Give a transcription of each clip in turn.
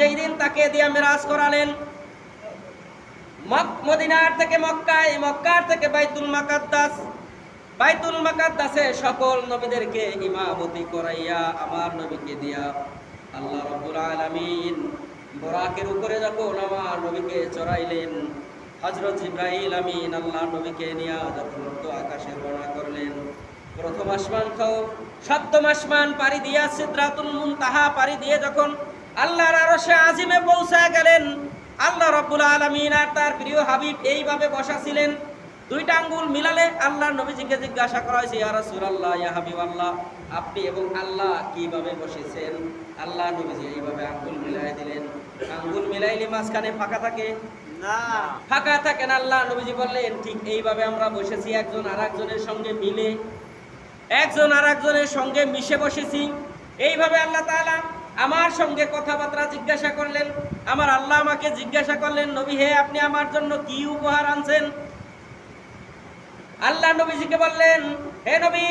যেই দিন তাকে দিয়া মেরাজ করালেন মদিনার থেকে মক্কায়, মক্কার থেকে বাইতুল মাকাদ্দাস, বাইতুল মাকাদ্দাসে সকল নবীদেরকে ইমামতি করাইয়া আমার নবীকে দিয়া আল্লাহ রব্বুল আলামিন বরাকের উপরে যখন আমার নবীকে চড়াইলেন হজরত ইব্রাহিম আমিন আল্লাহ নবীকে নিয়া যখন আকাশে রওনা করলেন, প্রথম আসমান খাও সপ্তম আসমান পাড়ি দিয়া সিদ্রাতুল মুনতাহা পাড়ি দিয়ে যখন আল্লাহর আরশে আজিমে পৌঁছায় গেলেন। আল্লাহ রব্বুল আলামিন আর তার প্রিয় হাবিব এইভাবে বসা ছিলেন দুইটা আঙ্গুল মিলালে আল্লাহ নবীজিকে জিজ্ঞাসা করা হয়েছে ইয়া রাসূলুল্লাহ ইয়া হাবিব আল্লাহ আপনি এবং আল্লাহ কীভাবে বসেছেন? আল্লাহ নবীজি এইভাবে আঙ্গুল মিলাই দিলেন। আঙ্গুল মিলাইলে মাঝখানে ফাঁকা থাকে? না। ফাঁকা থাকেন আল্লাহ নবীজি বললেন ঠিক এইভাবে আমরা বসেছি একজন আর একজনের সঙ্গে মিলে একজন আর একজনের সঙ্গে মিশে বসেছি। এইভাবে আল্লাহ তাআলা আমার সঙ্গে কথাবার্তা জিজ্ঞাসা করলেন, আমার আল্লাহ আমাকে জিজ্ঞাসা করলেন, নবী হে, আপনি আমার জন্য কি উপহার আনছেন? আল্লাহ নবীজিকে বললেন, হে নবী,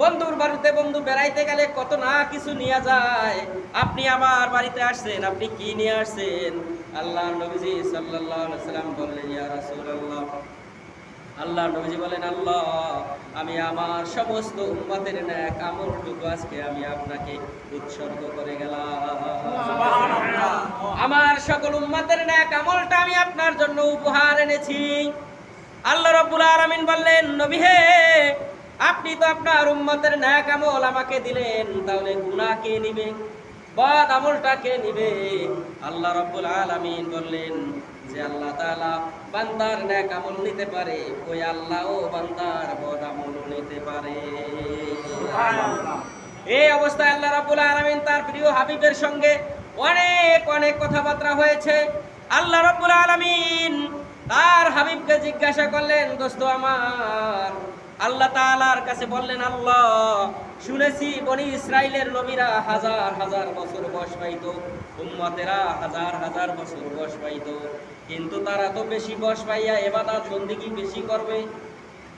বন্ধুর বাড়িতে বন্ধু বেড়াইতে গেলে কত না কিছু নিয়ে যায়। আপনি আমার বাড়িতে আসছেন, আপনি কি নিয়ে আসছেন? আল্লাহ নবীজি আলাইহি সাল্লাম বললেন, ইয়া রাসূলুল্লাহ আল্লাহ নবীজি বলেন আল্লাহ আমি আমার সমস্ত উম্মতের ন্যাক আমলটুকু আজকে আমি আপনাকে উৎসর্গ করে গেলাম। আমার সকল উম্মতের ন্যাক আমলটা আমি আপনার জন্য উপহার এনেছি। আল্লাহ রাব্বুল আলামিন বললেন নবী হে আপনি তো আপনার উম্মতের ন্যাক আমল আমাকে দিলেন তাহলে গুনাহ কে নিবে? বদ আমলটা কে নিবে? আল্লাহ রাব্বুল আলামিন বললেন যে আল্লাহ তাআলা বান্দার ন্যাক আমল নিতে পারে ওই আল্লাহ ও বান্দার বদ আমল নিতে পারে। এই অবস্থায় আল্লাহ রাব্বুল আলামিন তার প্রিয় হাবিবের সঙ্গে অনেক অনেক কথাবার্তা হয়েছে। আল্লাহ রাব্বুল আলামিন তার হাবিবকে জিজ্ঞাসা করলেন দোস্ত আমার আল্লাহ তাআলার কাছে বললেন আল্লাহ শুনেছি বনি ইসরাইলের নবীরা হাজার হাজার বছর বয়স পাইত উম্মতেরা হাজার হাজার বছর বয়স পাইত কিন্তু তারা তো বেশি বয়স পাইয়া এবাদত বন্দিগি বেশি করবে।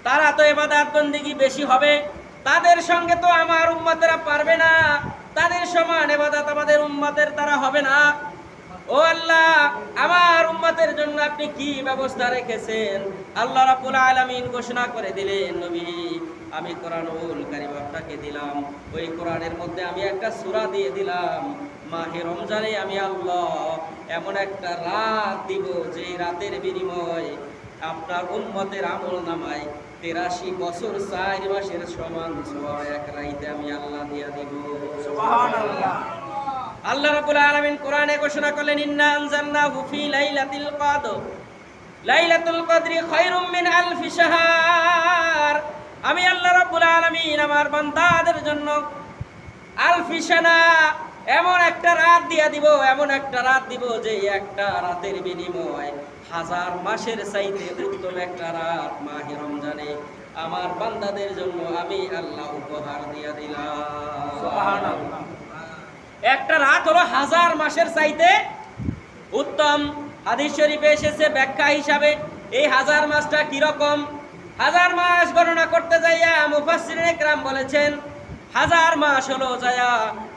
তারা তো এবাদাত বন্দিগি বেশি হবে। তাদের সঙ্গে তো আমার উম্মতেরা পারবে না। তাদের সমান এবাদাত আমাদের উম্মতের তারা হবে না। ও আল্লাহ, আমার উম্মতের জন্য আপনি কি ব্যবস্থা রেখেছেন? আল্লাহ রাব্বুল আলামিন ঘোষণা করে দিলেন, নবী। আমি কোরআনুল কারীম আপনাকে দিলাম। ওই কোরআনের মধ্যে আমি একটা সুরা দিয়ে দিলাম। মাহে রমজানে আমি আল্লাহ এমন একটা রাত দিব যে রাতের বিনিময় আপনার উম্মতের আমল নামায় তেরাশি বছর চার মাসের সমান সবাই এক রাইতে আমি আল্লাহ দিয়া দিব। আল্লাহ রাব্বুল আলামিন কোরআনে ঘোষণা করলেন ইন্না আনজালনাহু ফি লাইলাতিল কদর। লাইলাতুল কদরি খায়রুম মিন আলফি শাহর। আমি আল্লাহ রাব্বুল আলামিন আমার বান্দাদের জন্য আলফি সানা এমন একটা রাত দিয়া দিব এমন একটা রাত দিব যে একটা রাতের বিনিময় হাজার মাসের চাইতে উত্তম একটা রাত মাহে রমজানে আমার বান্দাদের জন্য আমি আল্লাহ উপহার দিয়া দিলাম। একটা রাত হলো হাজার মাসের চাইতে উত্তম। হাদিস শরীফে এসেছে ব্যাখ্যা হিসাবে এই হাজার মাসটা কীরকম? হাজার মাস গণনা করতে যাইয়া মুফাসসিরিন একরাম বলেছেন হাজার মাস হলো যায়া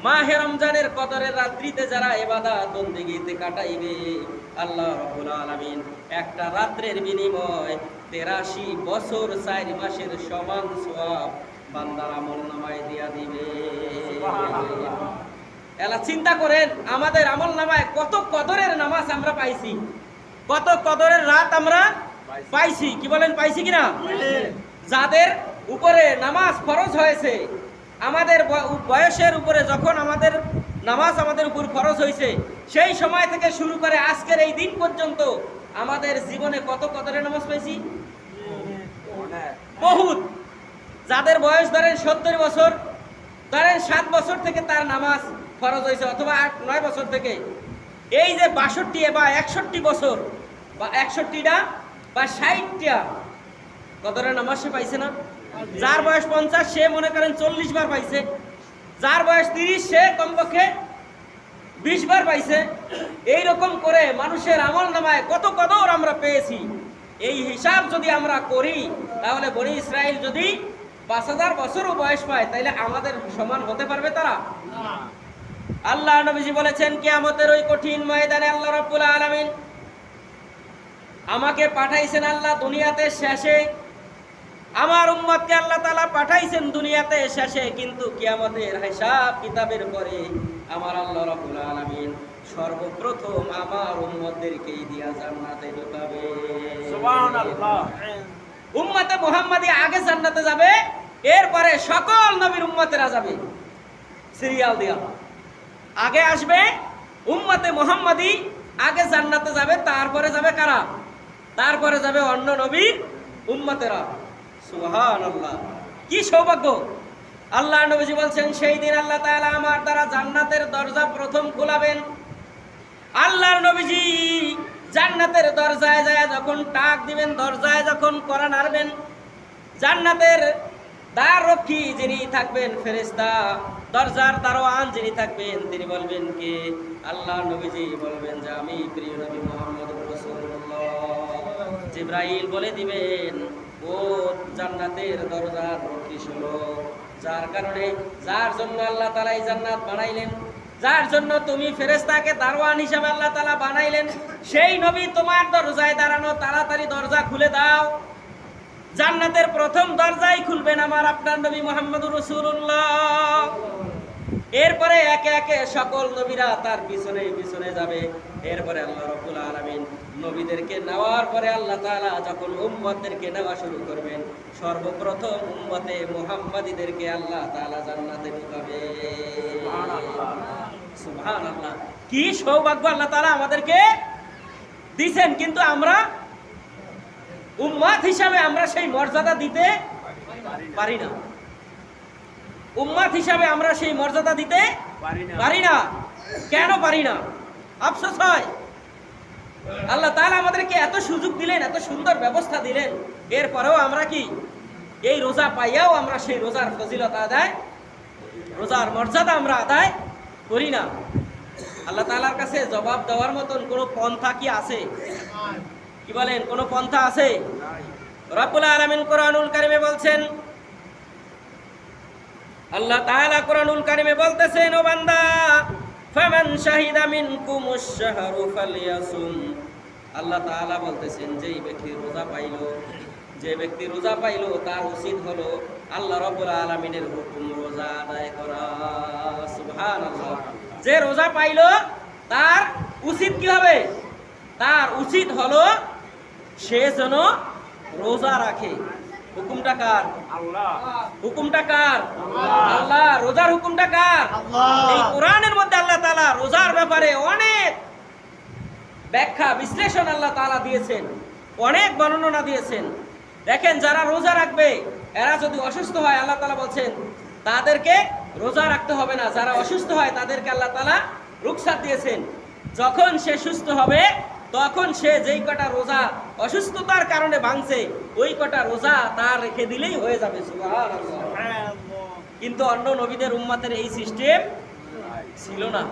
মাহে রমজানের কদরের রাত্রিতে যারা ইবাদত বন্দেগীতে কাটাইবে। আল্লাহ আলামিন একটা রাত্রের বিনিময় তেরাশি বছর চার মাসের সমান সব বান্দার আমল নামায় দিয়া দিবে। এলা চিন্তা করেন আমাদের আমল নামায় কত কদরের নামাজ আমরা পাইছি? কত কদরের রাত আমরা পাইছি, কি বলেন, পাইছি কিনা? যাদের উপরে নামাজ ফরজ হয়েছে, আমাদের বয়সের উপরে যখন আমাদের নামাজ আমাদের উপর ফরজ হয়েছে, সেই সময় থেকে শুরু করে আজকের এই দিন পর্যন্ত আমাদের জীবনে কত কদরের নামাজ পাইছি? বহুত। যাদের বয়স ধরেন সত্তর বছর, ধরেন সাত বছর থেকে তার নামাজ ফরজ হয়েছে, অথবা আট, নয় বছর থেকে। এই যে বাষট্টি বা একষট্টি বছর, বা একষট্টিটা বা ষাটটা। কদরের নামাজ সে পাইছে না? যার বয়স পঞ্চাশ সে মনে করেন চল্লিশ বার পাইছে। যার বয়স তিরিশ সে কমপক্ষে বিশ বার পাইছে। এই রকম করে মানুষের আমল নামায় কত কদর আমরা পেয়েছি। এই হিসাব যদি আমরা করি তাহলে বনি ইসরায়েল যদি পাঁচ হাজার বছরও বয়স পায় তাহলে আমাদের সমান হতে পারবে তারা? আল্লাহ নবীজি বলেছেন কিয়ামতের ওই কঠিন ময়দানে আল্লাহ রাব্বুল আলামিন আমাকে পাঠাইছেন আল্লাহ দুনিয়াতে শেষে। আমার উম্মতকে আল্লাহ তাআলা পাঠাইছেন দুনিয়াতে শেষে কিন্তু কিয়ামতের হিসাব কিতাবের পরে আমার আল্লাহ রাব্বুল আলামিন সর্বপ্রথম আমার উম্মতদেরকেই দিয়া জান্নাতে ঢুকাবে। উম্মতে মুহাম্মাদি আগে জান্নাতে যাবে এরপরে সকল নবীর উম্মতেরা যাবে। সিরিয়াল দিয়া। আগে আসবে উম্মতে মুহাম্মাদি আগে জান্নাতে যাবে তারপরে যাবে কারা? তারপরে যাবে অন্য নবীর উম্মতেরা। সুবহানাল্লাহ। কি সৌভাগ্য। আল্লাহ নবীজি বলছেন, সেই দিন আল্লাহ তাআলা আমার দ্বারা জান্নাতের দরজা প্রথম খোলাবেন। আল্লাহর নবীজি জান্নাতের দরজায় যায় যখন টাক দিবেন, দরজায় যখন করা নাড়বেন, জান্নাতের দ্বার রক্ষী যিনি থাকবেন, ফেরেশতা, দরজার দারোয়ান যিনি থাকবেন, তিনি বলবেন কে? আল্লাহ নবীজি বলবেন যে, আমি প্রিয় নবী মোহাম্মদ রাসূলুল্লাহ। জিব্রাইল বলে দিবেন ও জান্নাতের দরজার রক্ষী শোনো যার কারণে, যার জন্য আল্লাহ তাআলা এই জান্নাত বানাইলেন, যার জন্য তুমি ফেরেশতাকে দারোয়ান হিসাবে আল্লাহ তালা বানাইলেন, সেই নবী তোমার দরজায় দাঁড়ানো, তাড়াতাড়ি দরজা খুলে দাও। জান্নাতের প্রথম দরজাই খুলবেন আমার আপনার নবী মোহাম্মদুর রসুল্লাহ এরপরে একে একে সকল নবীরা তার পিছনে পিছনে যাবে। এরপরে আল্লাহ রব্বুল আলামিন নবীদেরকে নেওয়ার পরে আল্লাহ তালা যখন উম্মতদেরকে নেওয়া শুরু করবেন, সর্বপ্রথম উম্মতে মুহাম্মাদীদেরকে আল্লাহ তাআলা জান্নাতে ঢুকাবে। সুবহানাল্লাহ। কি সৌভাগ্য আল্লাহ তাআলা আমাদেরকে দিছেন, কিন্তু আমরা উম্মাত হিসাবে আমরা সেই মর্যাদা দিতে পারি না। উম্মাত হিসাবে আমরা সেই মর্যাদা দিতে পারি না। কেন পারি না? আফসোস হয়। আল্লাহ তাআলা আমাদেরকে এত সুযোগ দিলেন এত সুন্দর ব্যবস্থা দিলেন। এরপরেও আমরা কি? এই রোজা পাইয়াও আমরা সেই রোজার ফজিলত আদায় রোজার মর্যাদা আমরা আদায় করি না। আল্লাহ তালার কাছে জবাব দেওয়ার মতন কোনো পন্থা কি আছে? কি বলেন? কোনো পন্থা আছে? রব্বুল আলামিন কোরআনুল কারিমে বলছেন আল্লাহ তাআলা কোরআনুল কারিমে বলতেছেন, ও বান্দা, ফামান শাহিদা মিনকুমুশ শাহরু ফালইয়াসুম আল্লাহ তাআলা বলতেছেন, যেই ব্যক্তি রোজা পাইলো, যে ব্যক্তি রোজা পাইলো, তার উচিত হলো আল্লাহ রাব্বুল আলামিনের হুকুম রোজা আদায় করা। সুবহানাল্লাহ। যে রোজা পাইলো, তার উচিত কি হবে? তার উচিত হলো সে যেন রোজা রাখে। হুকুমটা কার? আল্লাহ হুকুমটা কার? আল্লাহ। রোজার হুকুমটা কার? এই কোরআনের মধ্যে আল্লাহ তাআলা রোজার ব্যাপারে অনেক ব্যাখ্যা বিশ্লেষণ আল্লাহ তাআলা দিয়েছেন অনেক বর্ণনা দিয়েছেন। দেখেন যারা রোজা রাখবে এরা যদি অসুস্থ হয় আল্লাহ তাআলা বলছেন তাদেরকে রোজা রাখতে হবে না। যারা অসুস্থ হয় তাদেরকে আল্লাহ তাআলা রুখসাত দিয়েছেন। যখন সে সুস্থ হবে তখন সে যেই কটা রোজা অসুস্থতার কারণে ভাঙছে, ওই কটা রোজা তার রেখে দিলেই হয়ে যাবে কিন্তু অন্য নবীদের উম্মাতের এই সিস্টেম ছিল না।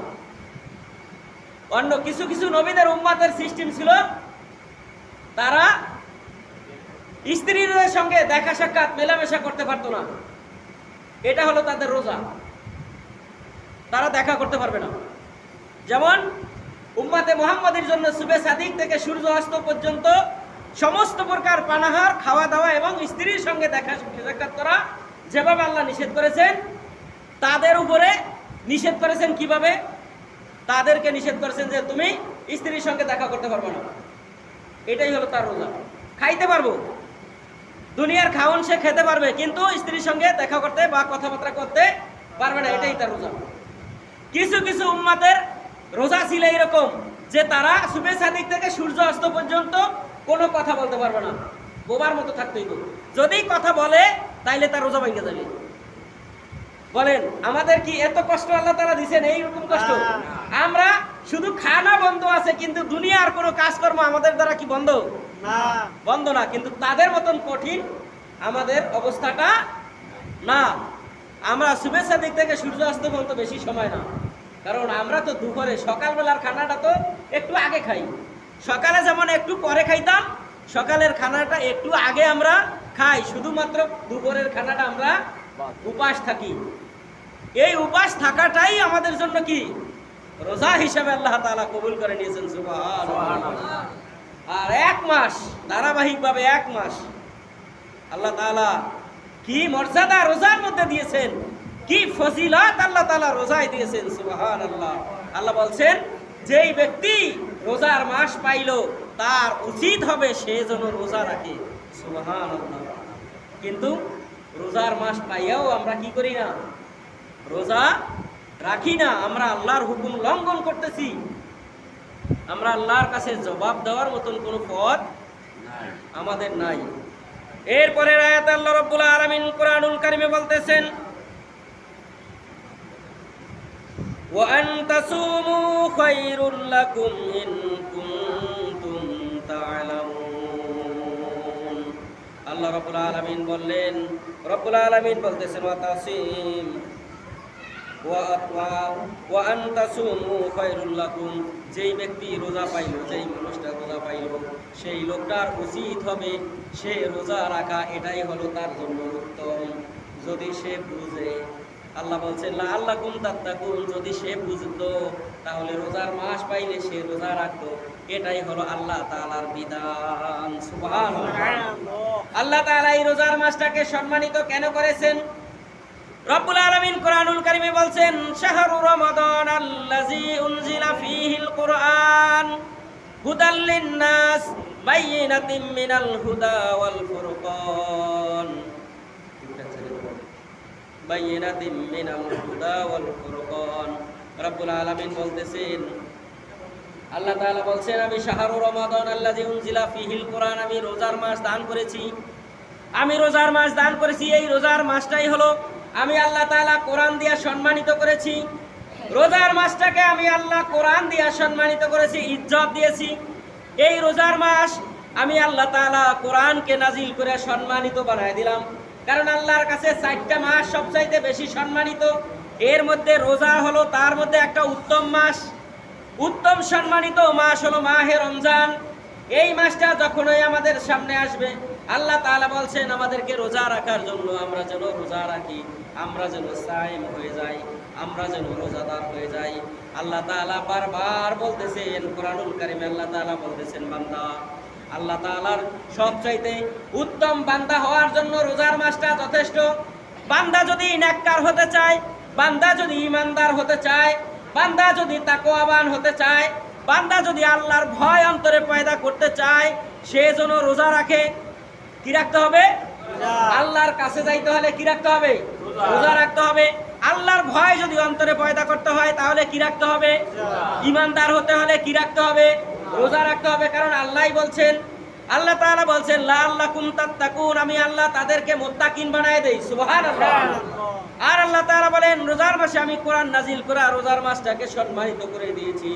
অন্য কিছু কিছু নবীদের উম্মাতের সিস্টেম ছিল, তারা স্ত্রীদের সঙ্গে দেখা সাক্ষাৎ, মেলামেশা করতে পারতো না। এটা হলো তাদের রোজা। তারা দেখা করতে পারবে না। যেমন উম্মাতে মোহাম্মদের জন্য সুবে সাদিক থেকে সূর্য অস্ত পর্যন্ত সমস্ত প্রকার পানাহার খাওয়া দাওয়া এবং স্ত্রীর সঙ্গে দেখা সাক্ষাৎ করা যেভাবে আল্লাহ নিষেধ করেছেন, তাদের উপরে নিষেধ করেছেন কীভাবে? তাদেরকে নিষেধ করেছেন যে তুমি স্ত্রীর সঙ্গে দেখা করতে পারবে না। এটাই হলো তার রোজা। খাইতে পারব। দুনিয়ার খাওন সে খেতে পারবে, কিন্তু স্ত্রীর সঙ্গে দেখা করতে বা কথাবার্তা করতে পারবে না, এটাই তার রোজা। কিছু কিছু উম্মাদের রোজা ছিল এরকম যে তারা সুবে সাদিক থেকে সূর্য অস্ত পর্যন্ত কোনো কথা বলতে পারবে না। বোবার মতো থাকতেই তো যদি কথা বলে তাইলে তার রোজা ভেঙে যাবে। বলেন আমাদের কি এত কষ্ট আল্লাহ তারা দিচ্ছেন এইরকম কষ্ট? আমরা শুধু খানা বন্ধ আছে কিন্তু দুনিয়ার কোনো কাজকর্ম আমাদের দ্বারা কি বন্ধ? না। বন্ধ না কিন্তু তাদের মতন কঠিন আমাদের অবস্থাটা না। আমরা শুভেচ্ছা দিক থেকে সূর্য অস্ত পর্যন্ত বেশি সময় না। কারণ আমরা তো দুপুরে, সকালবেলার খানাটা তো একটু আগে খাই। সকালে যেমন একটু পরে খাইতাম, সকালের খানাটা একটু আগে আমরা খাই। শুধুমাত্র দুপুরের খানাটা আমরা উপাস থাকি। এই উপাস থাকাটাই আমাদের জন্য কি? রোজা হিসাবে আল্লাহ তাআলা কবুল করে নিয়েছেন আর এক মাস, ধারাবাহিকভাবে এক মাস, আল্লাহ তাআলা কি মর্যাদা রোজার মধ্যে দিয়েছেন? কি ফজিলত আল্লাহ তাআলা রোজায় দিয়েছেন, সুবহানাল্লাহ। আল্লাহ আল্লাহ বলছেন, যেই ব্যক্তি রোজার মাস পাইলো, তার উচিত হবে সে যেন রোজা রাখে, সুবহানাল্লাহ। কিন্তু রোজার মাস পাইয়াও আমরা কি করি না? রোজা রাখি না, আমরা আল্লাহর হুকুম লঙ্ঘন করতেছি। আমরা আল্লাহর কাছে জবাব দেওয়ার মতন কোনো পথ আমাদের নাই। এরপরে আয়াত আল্লাহ রাব্বুল আলামিন কোরআনুল কারিমে বলতেছেন وأن تصوموا خير لكم إن كنتم تعلمون আল্লাহ রাব্বুল আলামিন বললেন রব্বুল আলামিন বলতেছেন ওয়া তাসিম যেই ব্যক্তি রোজা পাইল যেই মানুষটা রোজা পাইল সেই লোকটার উচিত হবে সে রোজা রাখা এটাই হলো তার জন্য উত্তম যদি সে বুঝে আল্লাহ বলছে আল্লাহ কুম তাত্তাকুন যদি সে বুঝতো তাহলে রোজার মাস পাইলে সে রোজা রাখতো। এটাই হলো আল্লাহ তালার বিধান। আল্লাহ তাআলা এই রোজার মাসটাকে সম্মানিত কেন করেছেন? রব্বুল আলামিন কোরআনুল কারিমে বলছেন শাহরু রমাদান আল্লাযী উনজিলা ফীহিল কুরআন হুদাল লিন-নাস বাইয়িনাতিম মিনাল হুদা ওয়াল ফুরকান। বাইয়িনাতিম মিনাল হুদা ওয়াল ফুরকান। রব্বুল আলামিন বলতেছেন, আল্লাহ তাআলা বলছেন, আমি শাহরু রমাদান আল্লাযী উনজিলা ফীহিল কুরআন, আমি রোজার মাস দান করেছি। আমি রোজার মাস দান করেছি, এই রোজার মাসটাই হলো আমি আল্লাহ তাআলা কোরআন দিয়া সম্মানিত করেছি। রোজার মাসটাকে আমি আল্লাহ কোরআন দিয়া সম্মানিত করেছি, ইজ্জত দিয়েছি। এই রোজার মাস আমি আল্লাহ তাআলা কোরআনকে নাজিল করে সম্মানিত বানায় দিলাম। কারণ আল্লাহর কাছে চারটা মাস সবচাইতে বেশি সম্মানিত। এর মধ্যে রোজা হলো, তার মধ্যে একটা উত্তম মাস। উত্তম সম্মানিত মাস হলো মাহে রমজান। এই মাসটা যখনই আমাদের সামনে আসবে, আল্লাহ তাআলা বলছেন, আমাদেরকে রোজা রাখার জন্য আমরা যেন রোজা রাখি, আমরা যেন সাইম হয়ে যাই, আমরা যেন রোজাদার হয়ে যাই। আল্লাহ তাআলা বারবার বলতেছেন, কোরআনুল কারিমে আল্লাহ তাআলা বলতেছেন, বান্দা আল্লাহ তাআলার সবচাইতে উত্তম বান্দা হওয়ার জন্য রোজার মাসটা যথেষ্ট। বান্দা যদি নেককার হতে চায় বান্দা যদি ইমানদার হতে চায় বান্দা যদি তাকওয়াবান হতে চায় বান্দা যদি আল্লাহর ভয় অন্তরে পয়দা করতে চায় সে যেন রোজা রাখে কি রাখতে হবে? আল্লাহর কাছে যাইতে হলে কি রাখতে হবে। রোজা। রাখতে হবে। আল্লাহর ভয় যদি অন্তরে পয়দা করতে হয় তাহলে কি রাখতে হবে? ইমানদার হতে হলে কি রাখতে হবে? রোজা রাখতে হবে কারণ আল্লাহ বলছেন আল্লাহ তাআলা বলছেন লা আল্লাকুম তাত্তাকুন আমি আল্লাহ তাদেরকে মুত্তাকিন বানায় দেই সুবহানাল্লাহ। আর আল্লাহ তাআলা বলেন রোজার মাসে আমি কোরআন নাজিল করে রোজার মাসটাকে সম্মানিত করে দিয়েছি।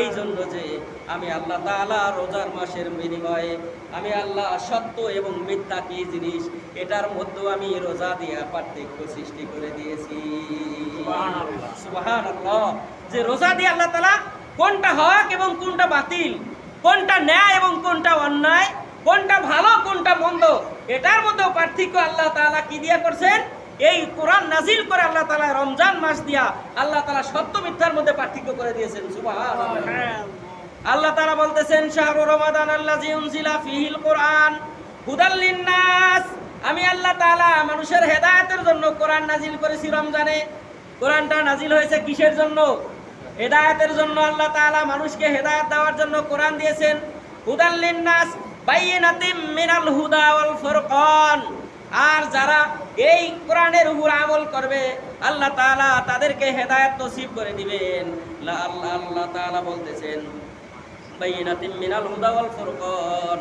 এই জন্য যে আমি আল্লাহ তাআলা রোজার মাসের বিনিময়ে আমি আল্লাহ সত্য এবং মিথ্যা কি জিনিস এটার মধ্যে আমি রোজা দিয়া পার্থক্য সৃষ্টি করে দিয়েছি। সুবহানাল্লাহ। সুবহানাল্লাহ। যে রোজা দিয়ে আল্লাহ তাআলা কোনটা হক এবং কোনটা বাতিল? কোনটা ন্যায় এবং কোনটা অন্যায়? কোনটা ভালো, কোনটা মন্দ? এটার মধ্যেও পার্থক্য আল্লাহ তাআলা কি দিয়ে করছেন? এই কোরআন নাজিল করে আল্লাহ তালা রমজান মাস দিয়া আল্লাহ তালা সত্য মিথ্যার মধ্যে পার্থক্য করে দিয়েছেন। আল্লাহ তাআলা বলতেছেন, শাহরু রমাদান আল্লাহ উনজিলা ফীহিল কুরআন হুদাল আমি আল্লাহ তাআলা মানুষের হেদায়েতের জন্য কোরআন নাজিল করেছি রমজানে। কোরআনটা নাজিল হয়েছে কিসের জন্য? হেদায়েতের জন্য আল্লাহ তাআলা মানুষকে হেদায়েত দেওয়ার জন্য কোরআন দিয়েছেন। হুদাল লিন্নাস বাইয়িনাতিম মিনাল হুদা ওয়াল ফুরকান। আর যারা এই কোরআনের উপর আমল করবে, আল্লাহ তাআলা তাদেরকে হেদায়েত নসিব করে দিবেন। আল্লাহ আল্লাহ তাআলা বলতেছেন, বাইনাতিম মিনাল হুদা ওয়াল ফুরকান।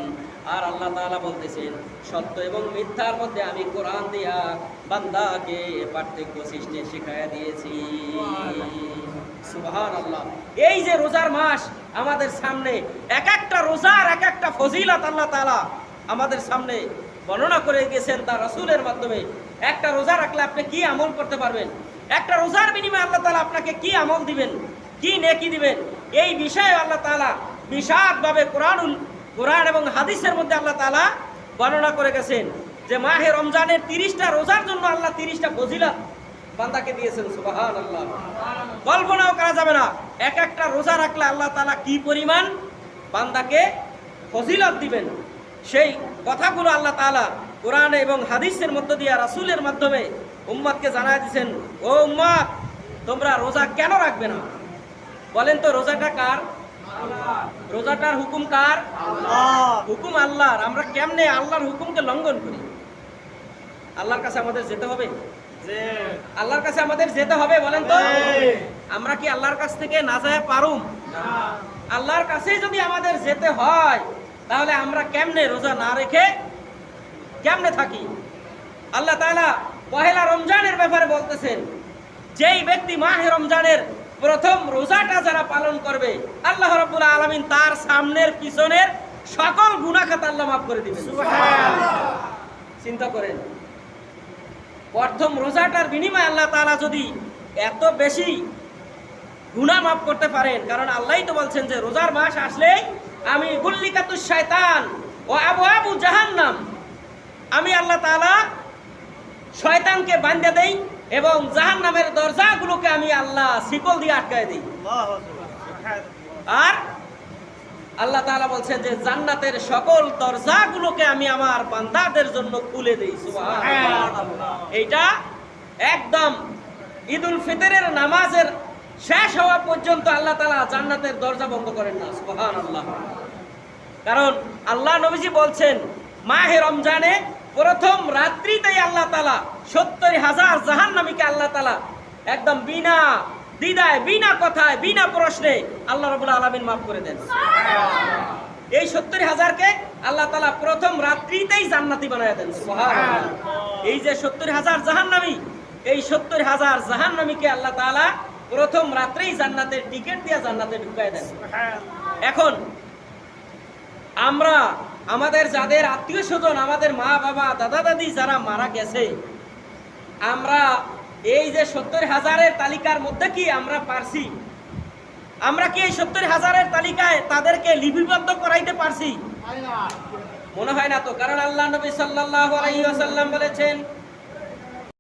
আর আল্লাহ তাআলা বলতেছেন, সত্য এবং মিথ্যার মধ্যে আমি কোরআন দিয়া বান্দাকে পার্থক্য সৃষ্টি শিখায়া দিয়েছি। এই যে রোজার মাস আমাদের সামনে, এক একটা রোজার এক একটা ফজিলত আল্লাহ তাআলা আমাদের সামনে বর্ণনা করে গেছেন তার রসুলের মাধ্যমে। একটা রোজা রাখলে আপনি কি আমল করতে পারবেন? একটা রোজার বিনিময়ে আল্লাহ তালা আপনাকে কি আমল দিবেন? কি নেকি দিবেন? এই বিষয়ে আল্লাহ তাআলা বিশাদভাবে কোরআনুল, কোরআন এবং হাদিসের মধ্যে আল্লাহ তালা বর্ণনা করে গেছেন যে মাহে রমজানের তিরিশটা রোজার জন্য আল্লাহ তিরিশটা ফজিলত বান্দাকে দিয়েছেন সুবাহান আল্লাহ কল্পনাও করা যাবে না এক একটা রোজা রাখলে আল্লাহ তালা কি পরিমাণ বান্দাকে ফজিলত দিবেন? সেই কথাগুলো আল্লাহ তাআলা কোরআনে এবং হাদিসের মধ্য দিয়ে রাসূলের মাধ্যমে উম্মাদকে জানায় দিয়েছেন ও উম্মাদ তোমরা রোজা কেন রাখবে না? বলেন তো রোজাটা কার? রোজাটার হুকুম কার? হুকুম আল্লাহর। আমরা কেমনে আল্লাহর হুকুমকে লঙ্ঘন করি? আল্লাহর কাছে আমাদের যেতে হবে? আল্লাহর কাছে আমাদের যেতে হবে বলেন তো? আমরা কি আল্লাহর কাছ থেকে না যায় পারুম? আল্লাহর কাছে যদি আমাদের যেতে হয় তাহলে আমরা কেমনে রোজা না রেখে কেমনে থাকি? আল্লাহ তাআলা পহেলা রমজানের ব্যাপারে বলতেছেন যেই ব্যক্তি মাহে রমজানের প্রথম রোজাটা যারা পালন করবে আল্লাহ রাব্বুল আলামিন তার সামনের পিছনের সকল গুনাহ খাতা আল্লাহ মাফ করে দিবেন। চিন্তা করেন প্রথম রোজাটার বিনিময়ে আল্লাহ তালা যদি এত বেশি গুণা মাফ করতে পারেন কারণ আল্লাহই তো বলছেন যে রোজার মাস আসলেই আমি গুল্লিকাতুশ শয়তান ও আবু আবু জাহান্নাম। আমি আল্লাহ তালা শয়তানকে বান্ধে দেই এবং জাহান্নামের দরজাগুলোকে আমি আল্লাহ শিকল দিয়ে আটকায় দিই। আর আল্লাহ তাআলা বলছেন যে জান্নাতের সকল দরজাগুলোকে আমি আমার বান্দাদের জন্য খুলে দেই এইটা একদম ঈদুল ফিতরের নামাজের শেষ হওয়া পর্যন্ত আল্লাহ তাআলা জান্নাতের দরজা বন্ধ করেন না, সুবহানাল্লাহ। কারণ আল্লাহ নবীজি বলছেন, মাহে রমজানে প্রথম রাত্রিতেই আল্লাহ তালা সত্তর হাজার জাহান্নামীকে আল্লাহ তালা একদম বিনা দ্বিধায় বিনা কথায় বিনা প্রশ্নে আল্লাহ রবুল আলমিন মাফ করে দেন। এই সত্তর হাজারকে আল্লাহ তালা প্রথম রাত্রিতেই জান্নাতি বানায় দেন। এই যে সত্তর হাজার জাহান্নামী এই সত্তর হাজার জাহান্নামীকে আল্লাহ তালা প্রথম রাত্রেই জান্নাতের টিকিট দিয়ে জান্নাতে ঢুকায় দেন। এখন আমরা আমাদের যাদের আত্মীয় স্বজন আমাদের মা বাবা দাদা দাদি যারা মারা গেছে আমরা এই যে সত্তর হাজারের তালিকার মধ্যে কি আমরা পারছি? আমরা কি এই সত্তর হাজারের তালিকায় তাদেরকে লিপিবদ্ধ করাইতে পারছি? মনে হয় না তো কারণ আল্লাহ নবী সাল্লাহ আলাইহি বলেছেন